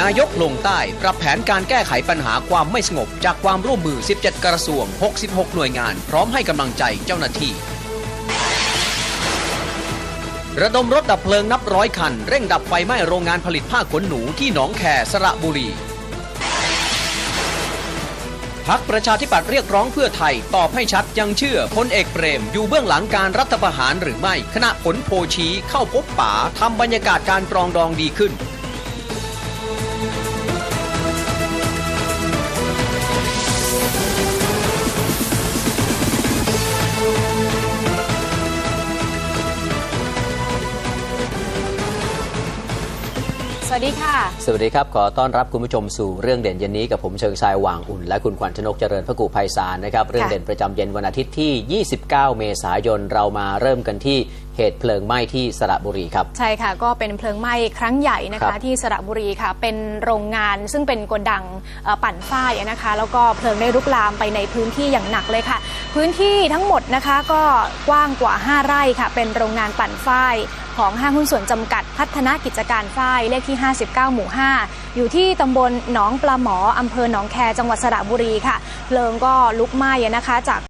นายกลงใต้ปรับแผนการแก้ไขปัญหาความไม่สงบ จากความร่วมมือ 17 กระทรวง 66 หน่วยงาน พร้อมให้กำลังใจเจ้าหน้าที่ ระดมรถดับเพลิงนับร้อยคัน เร่งดับไฟไหม้โรงงานผลิตผ้าขนหนูที่หนองแคสระบุรีพักประชาธิปัตย์เรียกร้องเพื่อไทย ตอบให้ชัดยังเชื่อพลเอกเปรม อยู่เบื้องหลังการรัฐประหารหรือไม่ขณะผลโพชี้เข้าพบป๋าทำบรรยากาศการปรองดองดีขึ้น วัสดีค่ะ สวัสดีครับ ขอต้อนรับคุณผู้ชมสู่เรื่องเด่นเย็นนี้กับผมเชิงชายหว่างอุ่น และคุณขวัญชนกเจริญพระกูภัยสารนะครับ เรื่องเด่นประจำเย็นวันอาทิตย์ที่ 29 เมษายน เรามาเริ่มกันที่เหตุเพลิงไหม้ที่สระบุรีครับ ใช่ค่ะ ก็เป็นเพลิงไหม้ครั้งใหญ่นะครัคะบที่สระบุรีค่ะ เป็นโรงงานซึ่งเป็นโกดังเอ่อปั่นฝ้ายนะคะ แล้วก็เพลิงได้ลุกลามไปในพื้นที่อย่างหนักเลยค่ะ พื้นที่ทั้งหมดนะคะก็กว้างกว่า 5 ไร่ค่ะ เป็นโรงงานปั่นฝ้ายของห้างหุ้นส่วนจำกัดพัฒนากิจการฝ้ายเลขที่ 59 หมู่ 5 อยู่ที่ตำบลหนองปลาหมออำเภอหนองแคจังหวัดสระบุรีค่ะเพลิงก็ลุกไหม้นะคะจาก